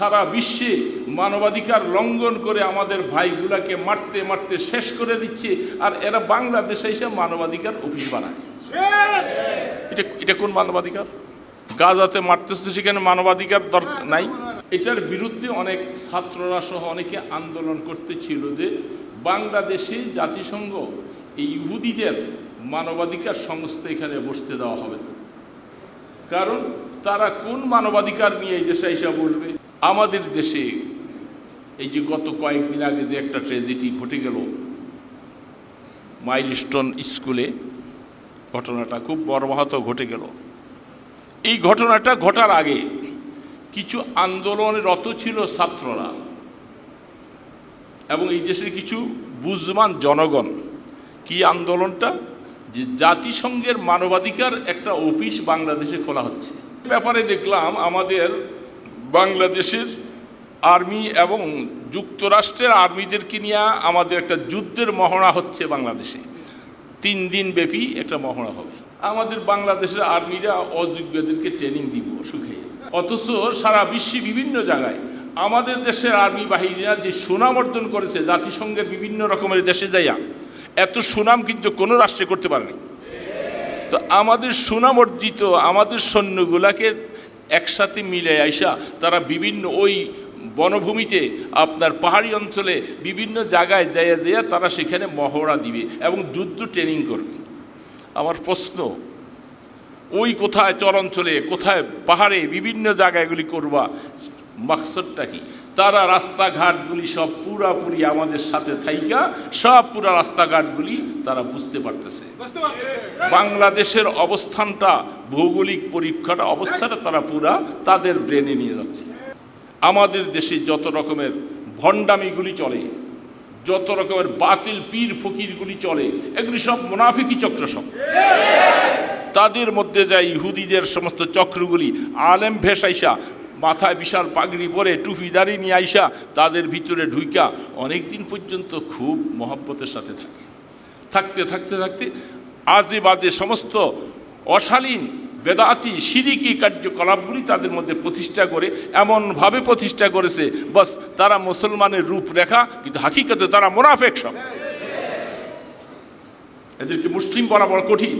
সারা বিশ্বে মানবাধিকার লঙ্ঘন করে আমাদের ভাইগুলাকে মারতে মারতে শেষ করে দিচ্ছে, আর এরা বাংলাদেশে এসে মানবাধিকার অফিস বানায়। এটা এটা কোন মানবাধিকার? গাজাতে মারতেছে সেখানে মানবাধিকার দরকার নাই? এটার বিরুদ্ধে অনেক ছাত্ররা সহ অনেকে আন্দোলন করতেছিল যে বাংলাদেশে জাতিসংঘ এই ইহুদিদের মানবাধিকার সংস্থা এখানে বসতে দেওয়া হবে। কারণ তারা কোন মানবাধিকার নিয়ে এই দেশে এসে বসবে? আমাদের দেশে এই যে গত কয়েকদিন আগে যে একটা ট্র্যাজেডি ঘটে গেল মাইলস্টোন স্কুলে ঘটনাটা খুব বর্বাহত ঘটে গেল। এই ঘটনাটা ঘটার আগে কিছু আন্দোলনে রত ছিল ছাত্ররা এবং এই দেশের কিছু বুঝমান জনগণ। কি আন্দোলনটা? যে জাতিসংঘের মানবাধিকার একটা অফিস বাংলাদেশে খোলা হচ্ছে। ব্যাপারে দেখলাম আমাদের বাংলাদেশের আর্মি এবং যুক্তরাষ্ট্রের আর্মিদেরকে নিয়ে আমাদের একটা যুদ্ধের মহড়া হচ্ছে বাংলাদেশে। তিন দিন ব্যাপী একটা মহড়া হবে। আমাদের বাংলাদেশের আর্মিরা অযোগ্যদেরকে ট্রেনিং দিব সুখে অথচ সারা বিশ্বে বিভিন্ন জায়গায় আমাদের দেশের আর্মি বাহিনীরা যে সুনাম অর্জন করেছে, জাতিসংঘের বিভিন্ন রকমের দেশে যাইয়া, এত সুনাম কিন্তু কোনো রাষ্ট্রে করতে পারেনি। তো আমাদের সুনাম অর্জিত আমাদের সৈন্যগুলাকে একসাথে মিলে আইসা তারা বিভিন্ন ওই বনভূমিতে আপনার পাহাড়ি অঞ্চলে বিভিন্ন জায়গায় যাইয়া যাইয়া তারা সেখানে মহড়া দিবে এবং যুদ্ধ ট্রেনিং করবে। আমার প্রশ্ন, ওই কোথায় চর অঞ্চলে, কোথায় পাহাড়ে বিভিন্ন জায়গাগুলি করবা, মাকসদটা কি? তারা রাস্তাঘাটগুলি সব পুরাপুরি আমাদের সাথে থাইকা সব পুরা রাস্তাঘাটগুলি তারা বুঝতে পারতেছে। বাংলাদেশের অবস্থানটা ভৌগোলিক পরীক্ষাটা অবস্থাটা তারা পুরা তাদের ব্রেনে নিয়ে যাচ্ছে। আমাদের দেশে যত রকমের ভণ্ডামিগুলি চলে যত রকমের বাতিল পীর ফকিরগুলি চলে এগুলি সব মুনাফিকি চক্র সব। তাদের মধ্যে যায় ইহুদিদের সমস্ত চক্রগুলি আলেম ভেস আইসা মাথায় বিশাল পাগড়ি পরে টুপি দাড়ি নিয়ে আইসা তাদের ভিতরে ঢুইকা অনেক দিন পর্যন্ত খুব মহব্বতের সাথে থাকে। থাকতে থাকতে থাকতে আজে বাজে সমস্ত অশালীন, বেদাতি, সিরিকি কার্যকলাপগুলি তাদের মধ্যে প্রতিষ্ঠা করে, এমনভাবে প্রতিষ্ঠা করেছে, বাস তারা মুসলমানের রূপরেখা, কিন্তু হাকিকতে তারা মোনাফেক সব। এদেরকে মুসলিম বরাবর কঠিন।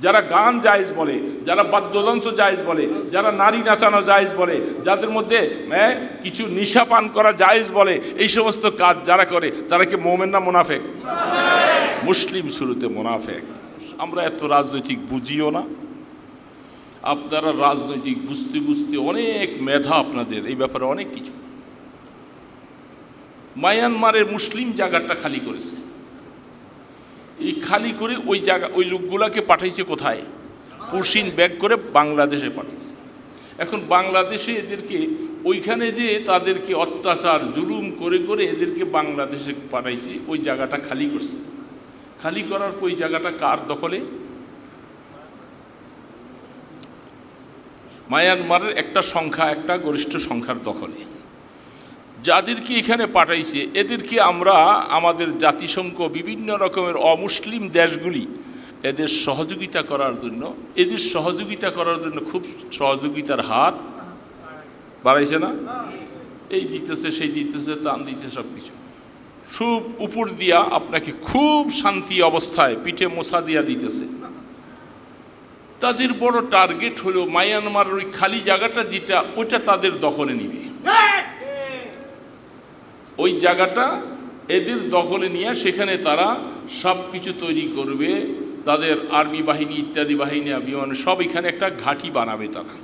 যারা গান জায়েজ বলে যারা বাদ্যযন্ত্র জায়েজ বলে যারা নারী নাচানো জায়েজ বলে যাদের মধ্যে হ্যাঁ, কিছু নিশা পান করা জায়েজ বলে এই সমস্ত কাজ যারা করে তারা কি মোমেন না মোনাফেক? মুসলিম শুরুতে মোনাফেক। আমরা এত রাজনৈতিক বুঝিও না। আপনারা রাজনৈতিক বুঝতে বুঝতে অনেক মেধা আপনাদের এই ব্যাপারে অনেক কিছু। মায়ানমারের মুসলিম জায়গাটা খালি করেছে। এই খালি করে ওই জায়গা, ওই লোকগুলাকে পাঠাইছে কোথায়? পুরসিন ব্যাগ করে বাংলাদেশে পাঠিয়েছে এখন বাংলাদেশে এদেরকে, ওইখানে যে তাদেরকে অত্যাচার, জুলুম করে করে এদেরকে বাংলাদেশে পাঠাইছে, ওই জায়গাটা খালি করছে। খালি করার ওই জায়গাটা কার দখলে? মায়ানমারের একটা সংখ্যা, একটা গরিষ্ঠ সংখ্যার দখলে। যাদেরকে এখানে পাঠাইছে এদেরকে আমরা আমাদের জাতিসংঘ বিভিন্ন রকমের অমুসলিম দেশগুলি এদের সহযোগিতা করার জন্য, এদের সহযোগিতা করার জন্য খুব সহযোগিতার হাত বাড়াইছে না? এই দিতেছে, সেই দিতেছে তান দিতেছে সব কিছু খুব উপর দিয়া আপনাকে খুব শান্তি অবস্থায় পিঠে মশা দিয়া দিতেছে। তাদের বড় টার্গেট হলো মায়ানমার ওই খালি জায়গাটা যেটা ওটা তাদের দখলে নিবে। ওই জায়গাটা এদের দখলে নিয়ে সেখানে তারা সব কিছু তৈরি করবে, তাদের আর্মি বাহিনী, ইত্যাদি বাহিনী বিমান সব এখানে একটা ঘাঁটি বানাবে তারা।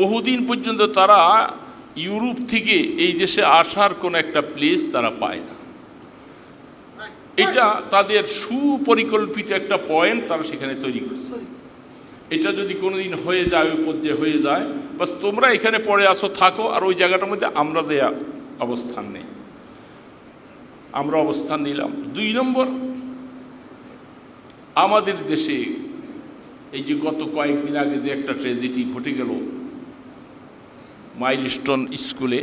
বহুদিন পর্যন্ত তারা ইউরোপ থেকে এই দেশে আসার কোনো একটা প্লেস তারা পায় না। এটা তাদের সুপরিকল্পিত একটা পয়েন্ট তারা সেখানে তৈরি করছে। এটা যদি কোনোদিন হয়ে যায় ওই পর্যায়ে হয়ে যায়, বাস তোমরা এখানে পড়ে আসো থাকো, আর ওই জায়গাটার মধ্যে আমরা দেয়া অবস্থান নেই। আমরা অবস্থান নিলাম। দুই নম্বর, আমাদের দেশে এই যে গত কয়েকদিন আগে যে একটা ট্র্যাজেডি ঘটে গেল, মাইলস্টোন স্কুলে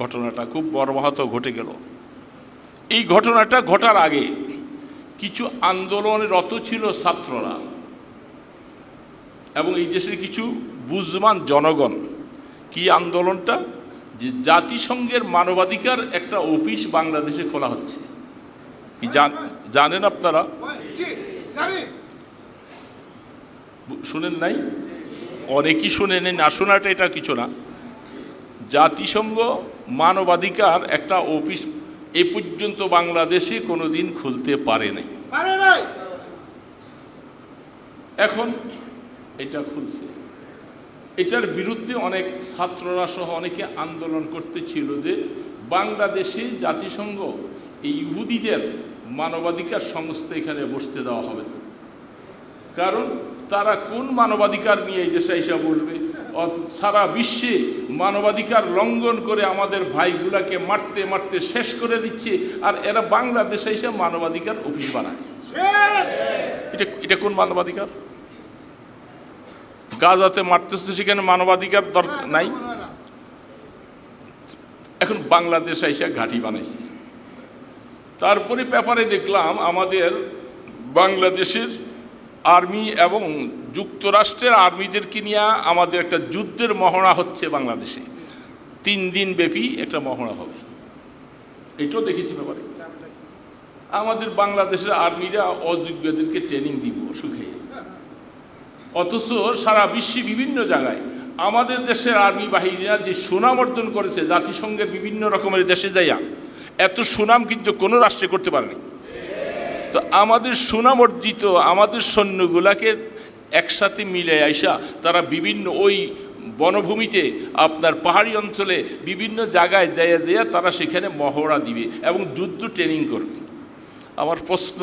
ঘটনাটা খুব বর্বাহত ঘটে গেল। এই ঘটনাটা ঘটার আগে কিছু আন্দোলনে রত ছিল ছাত্ররা এবং এই দেশের কিছু বুঝমান জনগণ, কি আন্দোলনটা? যে জাতিসংঘের মানবাধিকার একটা অফিস বাংলাদেশে খোলা হচ্ছে। কি জানেন আপনারা? শুনেন নাই? অনেকেই শুনেন না শোনাটা এটা কিছু না। জাতিসংঘ মানবাধিকার একটা অফিস এ পর্যন্ত বাংলাদেশে কোনোদিন খুলতে পারে পারে নাই। এখন এটা খুলছে। এটার বিরুদ্ধে অনেক ছাত্ররা সহ অনেকে আন্দোলন করতেছিল যে বাংলাদেশে জাতিসংঘ এই ইহুদিদের মানবাধিকার সংস্থা এখানে বসতে দেওয়া হবে। কারণ তারা কোন মানবাধিকার নিয়ে এই দেশে এসে বসবে? সারা বিশ্বে মানবাধিকার লঙ্ঘন করে আমাদের ভাইগুলাকে মারতে মারতে শেষ করে দিচ্ছে আর এরা বাংলাদেশে এসে মানবাধিকার অফিস বানায়। এটা এটা কোন মানবাধিকার? গাজাতে মারতেছে সেখানে মানবাধিকার দরকার নাই। এখন বাংলাদেশ এসে ঘাঁটি বানাইছে। তারপরে পেপারে দেখলাম আমাদের বাংলাদেশের আর্মি এবং যুক্তরাষ্ট্রের আর্মিদেরকে নিয়ে আমাদের একটা যুদ্ধের মহড়া হচ্ছে বাংলাদেশে। তিন দিন ব্যাপী একটা মহড়া হবে। এটাও দেখেছি ব্যাপারে। আমাদের বাংলাদেশের আর্মিরা অযোগ্যদেরকে ট্রেনিং দিব সুখে। অথচ সারা বিশ্বে বিভিন্ন জায়গায় আমাদের দেশের আর্মি বাহিনীরা যে সুনাম অর্জন করেছে জাতিসংঘের বিভিন্ন রকমের দেশে যাইয়া, এত সুনাম কিন্তু কোনো রাষ্ট্রে করতে পারেনি। তো আমাদের সুনাম অর্জিত আমাদের সৈন্যগুলাকে একসাথে মিলে আইসা তারা বিভিন্ন ওই বনভূমিতে আপনার পাহাড়ি অঞ্চলে বিভিন্ন জায়গায় যাইয়া যাইয়া তারা সেখানে মহড়া দিবে এবং যুদ্ধ ট্রেনিং করবে। আমার প্রশ্ন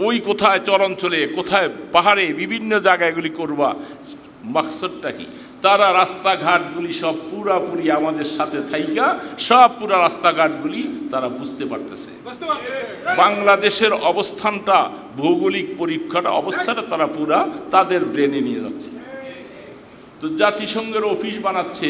ওই কোথায় চরাঞ্চলে কোথায় পাহাড়ে বিভিন্ন জায়গাগুলি করবা মাকসদটা কি? তারা রাস্তাঘাটগুলি সব পুরাপুরি আমাদের সাথে থাইকা সব পুরা রাস্তাঘাটগুলি তারা বুঝতে পারতেছে। বুঝতে পারতেছে। বাংলাদেশের অবস্থানটা ভৌগোলিক পরীক্ষাটা অবস্থাটা তারা পুরা তাদের ব্রেনে নিয়ে যাচ্ছে। তো জাতিসংঘের অফিস বানাচ্ছে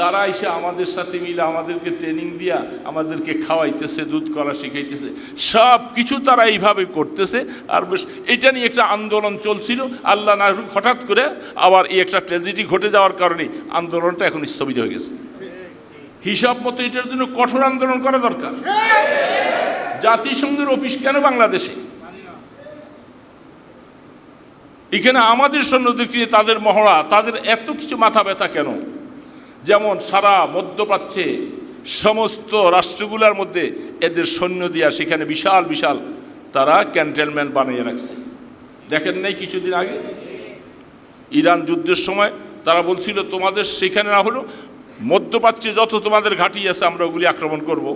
তারা এসে আমাদের সাথে মিলে আমাদেরকে ট্রেনিং দিয়া আমাদেরকে খাওয়াইতেছে, দুধ করা শিখাইতেছে। সব কিছু তারা এইভাবে করতেছে। আর বেশ, এটা নিয়ে একটা আন্দোলন চলছিল। আল্লাহ না হঠাৎ করে আবার এই একটা ট্র্যাজেডি ঘটে যাওয়ার কারণে আন্দোলনটা এখন স্থগিত হয়ে গেছে। হিসাব মতো এটার জন্য কঠোর আন্দোলন করা দরকার। জাতিসংঘের অফিস কেন বাংলাদেশে? এখানে আমাদের সৈন্যদেরকে নিয়ে তাদের মহড়া, তাদের এত কিছু মাথা ব্যথা কেন? যেমন সারা মধ্যপ্রাচ্যে সমস্ত রাষ্ট্রগুলোর মধ্যে এদের সৈন্য দিয়া সেখানে বিশাল বিশাল তারা ক্যান্টেনমেন্ট বানিয়ে রাখছে। দেখেন নাই কিছুদিন আগে? ইরান যুদ্ধের সময় তারা বলছিল তোমাদের সেখানে না হলো মধ্যপ্রাচ্যে যত তোমাদের ঘাঁটি আছে আমরা ওগুলি আক্রমণ করব।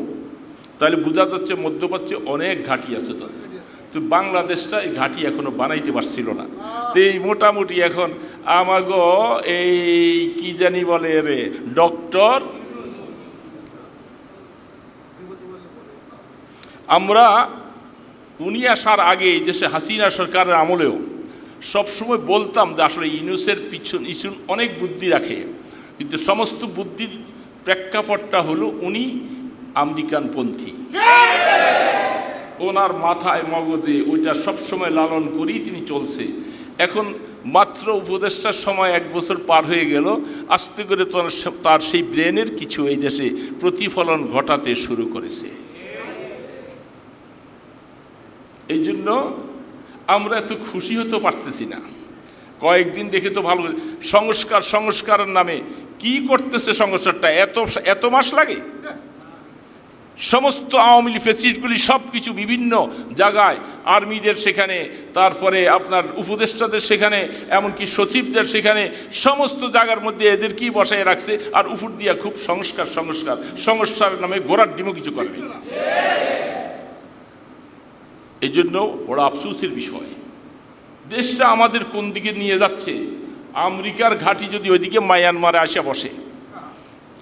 তাহলে বোঝা যাচ্ছে মধ্যপ্রাচ্যে অনেক ঘাঁটি আছে তাদের। তো বাংলাদেশটা এই ঘাঁটি এখনও বানাইতে পারছিল না। তো এই মোটামুটি এখন আমাগো এই কি জানি বলে রে ডক্টর? আমরা উনি আসার আগে এই দেশে হাসিনা সরকারের আমলেও সবসময় বলতাম যে আসলে ইউনুসের পিছন ইসুন অনেক বুদ্ধি রাখে। কিন্তু সমস্ত বুদ্ধির প্রেক্ষাপটটা হলো উনি আমেরিকানপন্থী। ওনার মাথায় মগজে ওইটা সবসময় লালন করেই তিনি চলছে। এখন মাত্র উপদেষ্টার সময় এক বছর পার হয়ে গেল, আস্তে করে তার সেই ব্রেনের কিছু এই দেশে প্রতিফলন ঘটাতে শুরু করেছে। এই জন্য আমরা এত খুশি হতে পারতেছি না। কয়েকদিন দেখে তো ভালো সংস্কার, সংস্কারের নামে কি করতেছে সংস্কারটা? এত এত মাস লাগে? সমস্ত আওয়ামী লীগ ফেসিস্টগুলি সব কিছু বিভিন্ন জায়গায়, আর্মিদের সেখানে, তারপরে আপনার উপদেষ্টাদের সেখানে, এমনকি সচিবদের সেখানে, সমস্ত জায়গার মধ্যে এদেরকেই বসায় রাখছে? আর উপর দিয়া খুব সংস্কার সংস্কার, সংস্কারের নামে গোড়ার ডিমও কিছু করবে এই জন্য বড় আফসোসের বিষয়। দেশটা আমাদের কোন দিকে নিয়ে যাচ্ছে? আমেরিকার ঘাঁটি যদি ওইদিকে মায়ানমারে আসে বসে।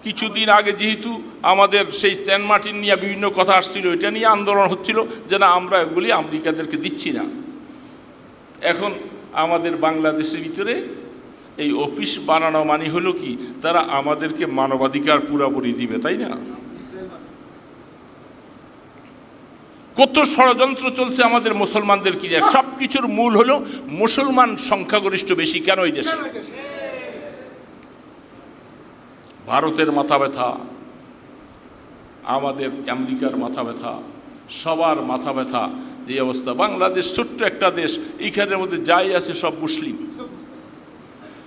কিছুদিন আগে যেহেতু আমাদের সেই সেন্ট মার্টিন নিয়ে বিভিন্ন কথা আসছিল, এটা নিয়ে আন্দোলন হচ্ছিল যে না, আমরা এগুলি আমেরিকাদেরকে দিচ্ছি না। এখন আমাদের বাংলাদেশের ভিতরে এই অফিস বানানো মানে হলো কি, তারা আমাদেরকে মানবাধিকার পুরাপুরি দিবে, তাই না? কত ষড়যন্ত্র চলছে আমাদের মুসলমানদের কি সব কিছুর মূল হলো মুসলমান সংখ্যাগরিষ্ঠ বেশি। কেন এই দেশে? ভারতের মাথা ব্যথা, আমাদের আমেরিকার মাথা ব্যথা, সবার মাথা ব্যথা যে অবস্থা। বাংলাদেশ ছোট্ট একটা দেশ, এইখানের মধ্যে যাই আছে সব মুসলিম।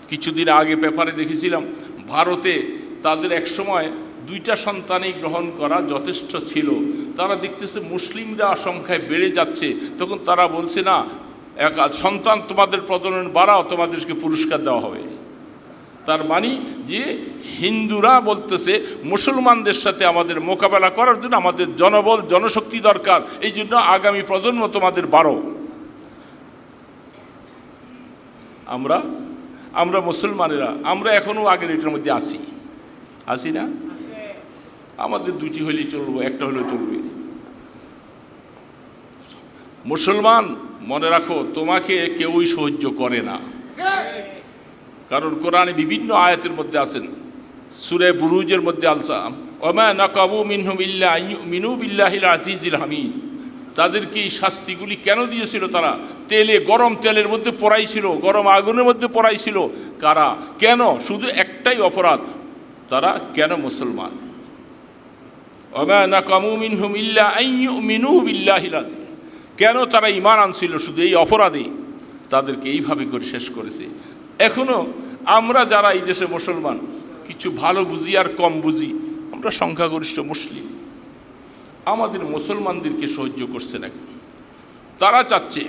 কিছুদিন আগে পেপারে দেখেছিলাম, ভারতে তাদের এক সময় দুইটা সন্তানই গ্রহণ করা যথেষ্ট ছিল। তারা দেখতেছে মুসলিমরা সংখ্যায় বেড়ে যাচ্ছে। তখন তারা বলছে, না, এক সন্তান তোমাদের প্রজনন বাড়াও, তোমাদেরকে পুরস্কার দেওয়া হবে। তার মানে যে হিন্দুরা বলতেছে, মুসলমানদের সাথে আমাদের মোকাবেলা করার জন্য আমাদের জনবল, জনশক্তি দরকার, এই জন্য আগামী প্রজন্ম তোমাদের বারো আমরা আমরা মুসলমানেরা, আমরা এখনও আগের এটার মধ্যে আসি আসি না? আমাদের দুটি হলেই চলবো, একটা হলেও চলবে। মুসলমান, মনে রাখো, তোমাকে কেউই সহ্য করে না। কারণ কোরআনে বিভিন্ন আয়াতের মধ্যে আছেন। সুরে বুরুজের মধ্যে আলসাম ওমা নাকাবু মিনহু বিল্লাহ মিনু বিল্লাহিল আজিজিল হামিদ। তাদেরকে এই শাস্তিগুলি কেন দিয়েছিল তারা? তেলে, গরম তেলের মধ্যে পড়াইছিল, গরম আগুনের মধ্যে পড়াইছিল। কারা? কেন? শুধু একটাই অপরাধ। তারা কেন মুসলমান? মিনু কেন তারা ইমান আনছিল? শুধু এই অপরাধে তাদেরকে এইভাবে করে শেষ করেছে। এখনও আমরা যারা এই দেশে মুসলমান, কিছু ভালো বুঝি আর কম বুঝি, আমরা সংখ্যাগরিষ্ঠ মুসলিম। আমাদের মুসলমানদেরকে সহ্য করছে না তারা চাচ্ছে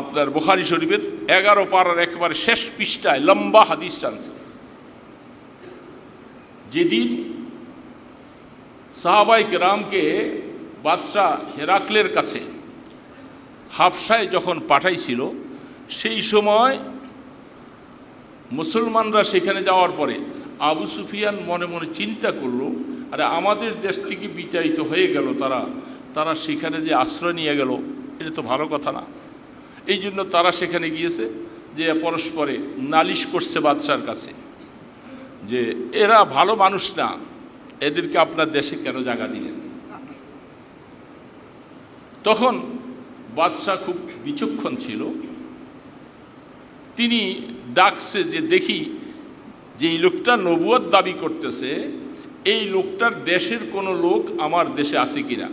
আপনার বুখারি শরীফের এগারো পাড়ার একবারে শেষ পৃষ্ঠায় লম্বা হাদিস টানছে যেদিন সাহাবাইক রামকে বাদশাহ হেরাকলের কাছে হাফসায় যখন পাঠাইছিল সেই সময় মুসলমানরা সেখানে যাওয়ার পরে আবু সুফিয়ান মনে মনে চিন্তা করল, আরে, আমাদের দেশ থেকে বিচারিত হয়ে গেল তারা তারা সেখানে যে আশ্রয় নিয়ে গেল, এটা তো ভালো কথা না। এই জন্য তারা সেখানে গিয়েছে, যে পরস্পরে নালিশ করছে বাদশার কাছে, যে এরা ভালো মানুষ না, এদেরকে আপনার দেশে কেন জায়গা দিলেন? তখন বাদশাহ খুব বিচক্ষণ ছিল তিনি ডাকছে যে দেখি যে এই লোকটা নবুয়ত দাবি করতেছে, এই লোকটার দেশের কোনো লোক আমার দেশে আছে কিনা?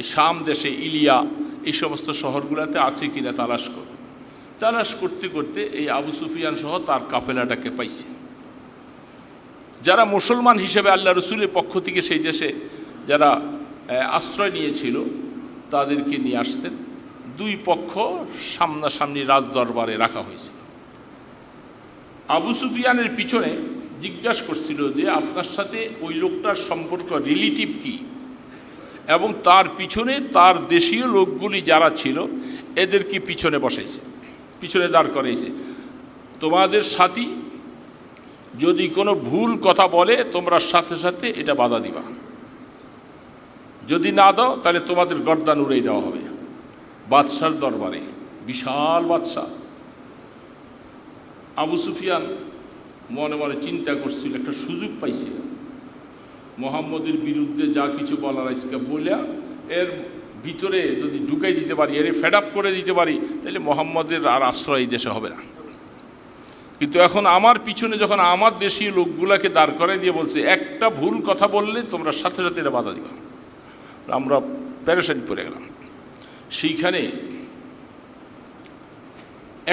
এই শাম দেশে, ইলিয়া, এই সমস্ত শহরগুলোতে আছে কিনা তালাশ কর। তালাশ করতে করতে এই আবু সুফিয়ান সহ তার কাফেলাটাকে পাইছে। যারা মুসলমান হিসেবে আল্লাহ রসুলের পক্ষ থেকে সেই দেশে যারা আশ্রয় নিয়েছিল, তাদেরকে নিয়ে আসতেন। দুই পক্ষ সামনাসামনি রাজদরবারে রাখা হয়েছে। আবু সুফিয়ানের পিছনে জিজ্ঞাসা করছিল যে, আপনার সাথে ওই লোকটার সম্পর্ক রিলেটিভ কি? এবং তার পিছনে তার দেশীয় লোকগুলি যারা ছিল এদেরকে পিছনে বসাইছে পিছনে দাঁড় করাইছে। তোমাদের সাথী যদি কোনো ভুল কথা বলে, তোমরা সাথে সাথে এটা বাধা দিবা। যদি না দাও, তাহলে তোমাদের গর্দান উড়িয়ে দেওয়া হবে। বাদশার দরবারে, বিশাল বাদশাহ। আবু সুফিয়ান মনে মনে চিন্তা করছিল, একটা সুযোগ পাইছিল। মোহাম্মদের বিরুদ্ধে যা কিছু বলার আজকে বলিয়া, এর ভিতরে যদি ঢুকাই দিতে পারি, এর ফেড আপ করে দিতে পারি, তাহলে মোহাম্মদের আর আশ্রয় এই দেশে হবে না। কিন্তু এখন আমার পিছনে যখন আমার দেশীয় লোকগুলাকে দাঁড় করে দিয়ে বলছে, একটা ভুল কথা বললে তোমরা সাথে সাথে এটা বাধা দিবা। আমরা প্যারেশানি পড়ে গেলাম। সেইখানে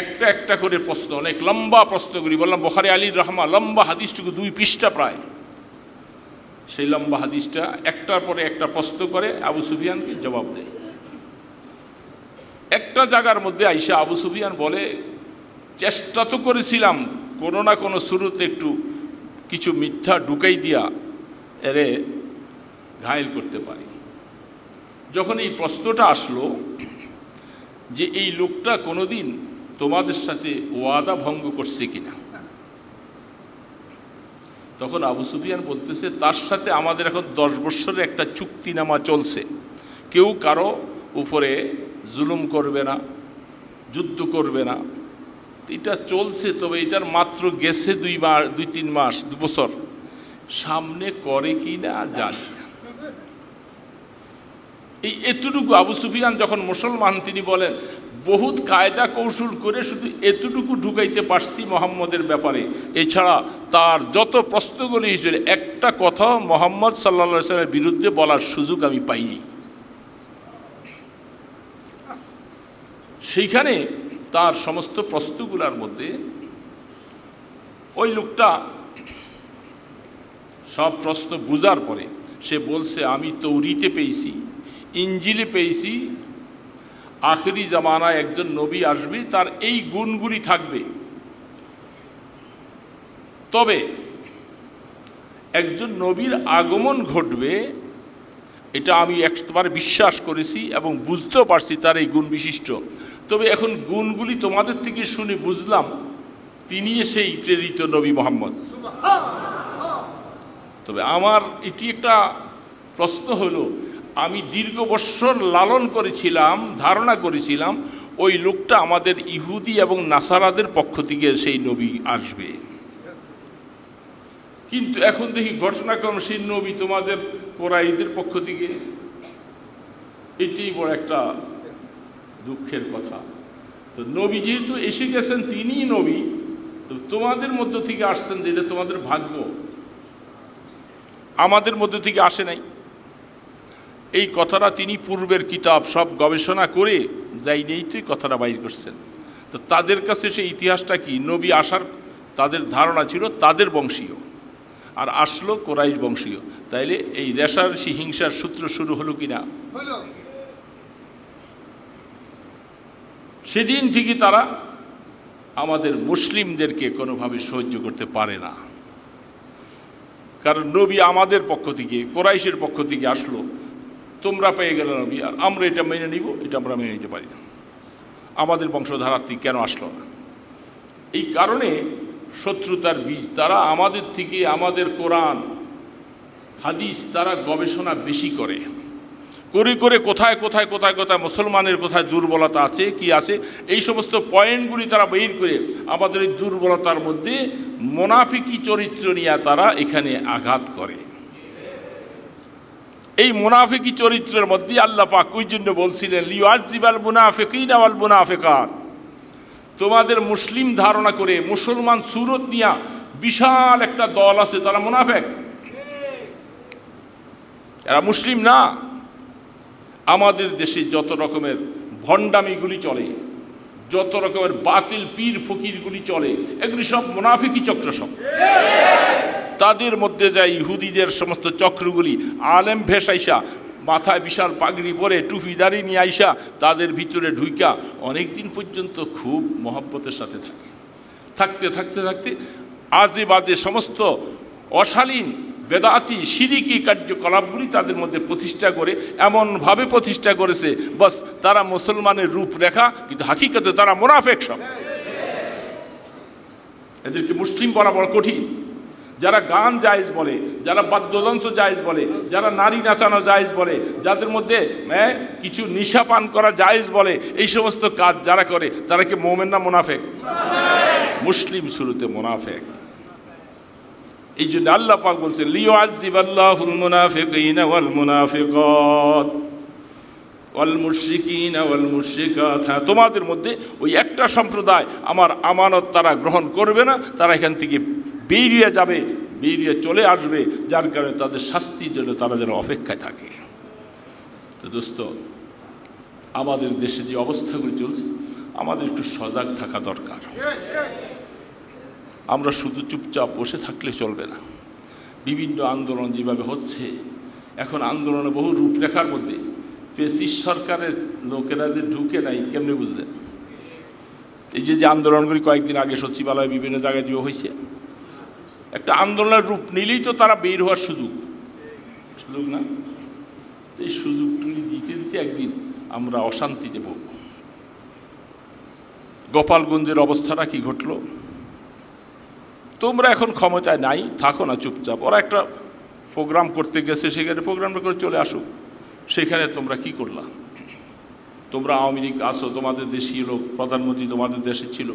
একটা একটা করে প্রশ্ন, অনেক লম্বা প্রশ্ন করি, বললাম, বখারে আলীর রহমা, লম্বা হাদিসটুকু দুই পৃষ্ঠা প্রায়। সেই লম্বা হাদিসটা একটার পরে একটা প্রশ্ন করে আবু সুফিয়ানকে জবাব দেয়। একটা জায়গার মধ্যে আইসা আবু সুফিয়ান বলে, চেষ্টা তো করেছিলাম, কোনো না কোনো শুরুতে একটু কিছু মিথ্যা ঢুকাই দিয়া এরে ঘায়েল করতে পারি। যখন এই প্রশ্নটা আসলো যে এই লোকটা কোনোদিন তোমাদের সাথে ওয়াদা ভঙ্গ করছে কিনা? তখন আবু সুফিয়ান বলতেছে, তার সাথে আমাদের এখন দশ বৎসরের একটা চুক্তিনামা চলছে। কেউ কারও উপরে জুলুম করবে না, যুদ্ধ করবে না। এটা চলছে, তবে এটার মাত্র গেছে দুই মাস, দুই তিন মাস, দু বছর। সামনে করে কি না জানি না। এই এতটুকু আবু সুফিয়ান যখন মুসলমান, তিনি বলেন, বহুত কায়দা কৌশল করে শুধু এতটুকু ঢুকাইতে পারছি মোহাম্মদের ব্যাপারে। এছাড়া তার যত প্রশ্নগুলি হিসেবে একটা কথা মোহাম্মদ সাল্লা সাল্লামের বিরুদ্ধে বলার সুযোগ আমি পাইনি। সেইখানে তার সমস্ত প্রশ্নগুলোর মধ্যে ওই লোকটা সব প্রশ্ন বুঝার পরে সে বলছে, আমি তৌরিতে পেয়েছি। ইঞ্জিলে পেয়েছি। আখরি জামানায় একজন নবী আসবে তার এই গুণগুলি থাকবে। তবে একজন নবীর আগমন ঘটবে এটা আমি একবার বিশ্বাস করেছি এবং বুঝতেও পারছি তার এই গুণ বিশিষ্ট। তবে এখন গুণগুলি তোমাদের থেকে শুনে বুঝলাম তিনি সেই প্রেরিত নবী মোহাম্মদ। তবে আমার এটি একটা প্রশ্ন হলো আমি দীর্ঘ বৎসর লালন করেছিলাম, ধারণা করেছিলাম, ওই লোকটা আমাদের ইহুদি এবং নাসারাদের পক্ষ থেকে সেই নবী আসবে। কিন্তু এখন দেখি ঘটনাক্রম সেই নবী তোমাদের কোরাইদের পক্ষ থেকে? এটাই বড় একটা দুঃখের কথা। তো নবী যেহেতু এসে গেছেন, তিনিই নবী, তো তোমাদের মধ্য থেকে আসছেন যেটা তোমাদের ভাগ্য। আমাদের মধ্য থেকে আসে নাই। এই কথাটা তিনি পূর্বের কিতাব সব গবেষণা করে যাই নেই তুই কথাটা বাইর করছেন। তো তাদের কাছে সেই ইতিহাসটা কি? নবী আসার তাদের ধারণা ছিল তাদের বংশীয়। আর আসলো কোরাইশ বংশীয়। তাইলে এই রেশারেশি হিংসার সূত্র শুরু হলো কি না সেদিন থেকে তারা আমাদের মুসলিমদেরকে কোনোভাবে সহ্য করতে পারে না। কারণ নবী আমাদের পক্ষ থেকে কোরাইশের পক্ষ থেকে আসলো। তোমরা পেয়ে গেলে নবী, আর আমরা এটা মেনে নিব, এটা আমরা মেনে নিতে পারি না। আমাদের বংশধারাত্রী কেন আসলো না? এই কারণে শত্রুতার বীজ, তারা আমাদের থেকে আমাদের কোরআন, হাদিস, তারা গবেষণা বেশি করে। করে করে কোথায় কোথায় কোথায় কোথায় মুসলমানের কোথায় দুর্বলতা আছে, কি আছে, এই সমস্ত পয়েন্টগুলি তারা বের করে আমাদের এই দুর্বলতার মধ্যে মোনাফিকি চরিত্র নিয়ে তারা এখানে আঘাত করে। এই মুনাফিকি চরিত্রের মধ্যে আল্লাহ পাক ওই জন্য বলছিলেন লিওয়াজিবাল মুনাফিকিন আওয়াল মুনাফিকাত। তোমাদের মুসলিম ধারণা করে মুসলমান সুরত নিয়া বিশাল একটা দল আছে, তারা মুনাফেক। এরা মুসলিম না। আমাদের দেশে যত রকমের ভণ্ডামিগুলি চলে, যত রকমের বাতিল পীর ফকিরগুলি চলে, এগুলি সব মুনাফিকি চক্র সব। তাদের মধ্যে যায় ইহুদিদের সমস্ত চক্রগুলি। আলেম ভেস আইসা, মাথায় বিশাল পাগড়ি পরে টুপি দাঁড়িয়ে নিয়ে আইসা তাদের ভিতরে ঢুইকা অনেক দিন পর্যন্ত খুব মহব্বতের সাথে থাকে। থাকতে থাকতে থাকতে আজে বাজে সমস্ত অশালীন, বেদাতি, সিরিকি কার্যকলাপগুলি তাদের মধ্যে প্রতিষ্ঠা করে, এমনভাবে প্রতিষ্ঠা করেছে, বাস তারা মুসলমানের রূপরেখা, কিন্তু হাকিকতে তারা মোনাফেক সব। এদেরকে মুসলিম বলা বড় কঠিন। যারা গান জায়েজ বলে যারা বাদ্যযন্ত্র জায়েজ বলে যারা নারী নাচানো জায়েজ বলে যাদের মধ্যে হ্যাঁ, কিছু নিশা পান করা জায়েজ বলে এই সমস্ত কাজ যারা করে তারা কি মোমেন না মোনাফেক? মুসলিম শুরুতে মোনাফেক। এই জন্য আল্লাহ পাক বলছেন লিও আজিব আল্লাহুল মুনাফিকিন ওয়াল মুনাফিকাত ওয়াল মুশরিকিন ওয়াল মুশরিকাত। হ্যাঁ তোমাদের মধ্যে ওই একটা সম্প্রদায় আমার আমানত তারা গ্রহণ করবে না তারা এখান থেকে বেরিয়ে যাবে, বেরিয়ে চলে আসবে, যার কারণে তাদের শাস্তির জন্য তারা যেন অপেক্ষায় থাকে। তো দোস্ত, আমাদের দেশে যে অবস্থাগুলি চলছে, আমাদের একটু সজাগ থাকা দরকার। আমরা শুধু চুপচাপ বসে থাকলে চলবে না। বিভিন্ন আন্দোলন যেভাবে হচ্ছে, এখন আন্দোলনে বহু রূপরেখার মধ্যে পেসিস সরকারের লোকেরা যে ঢুকে নাই, কেমনি বুঝলেন? এই যে যে আন্দোলনগুলি কয়েকদিন আগে সচিবালয় বিভিন্ন জায়গায় যে হয়েছে একটা আন্দোলনের রূপ নিলেই তো তারা বের হওয়ার সুযোগ। সুযোগ না? এই সুযোগগুলি দিতে দিতে একদিন আমরা অশান্তিতে ভোগ। গোপালগঞ্জের অবস্থাটা কি ঘটলো? তোমরা এখন ক্ষমতায় নাই, থাকো না চুপচাপ। ওরা একটা প্রোগ্রাম করতে গেছে, সেখানে প্রোগ্রামটা করে চলে আসুক সেখানে তোমরা কি করলা? তোমরা আওয়ামী লীগ আসো তোমাদের দেশীয় লোক, প্রধানমন্ত্রী তোমাদের দেশে ছিল।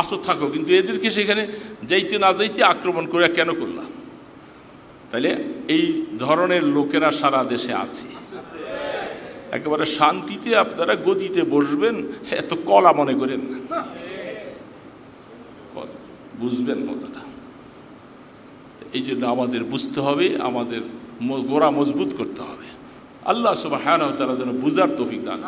আসো থাকো, কিন্তু এদেরকে সেখানে যাইতে না যাইতে আক্রমণ করে কেন করলাম তাহলে এই ধরনের লোকেরা সারা দেশে আছে। একেবারে শান্তিতে আপনারা গদিতে বসবেন, এত কলা মনে করেন বুঝবেন কথাটা। এই জন্য আমাদের বুঝতে হবে, আমাদের গোড়া মজবুত করতে হবে। আল্লাহ সব হ্যাঁ তারা যেন বুঝার তফিক দান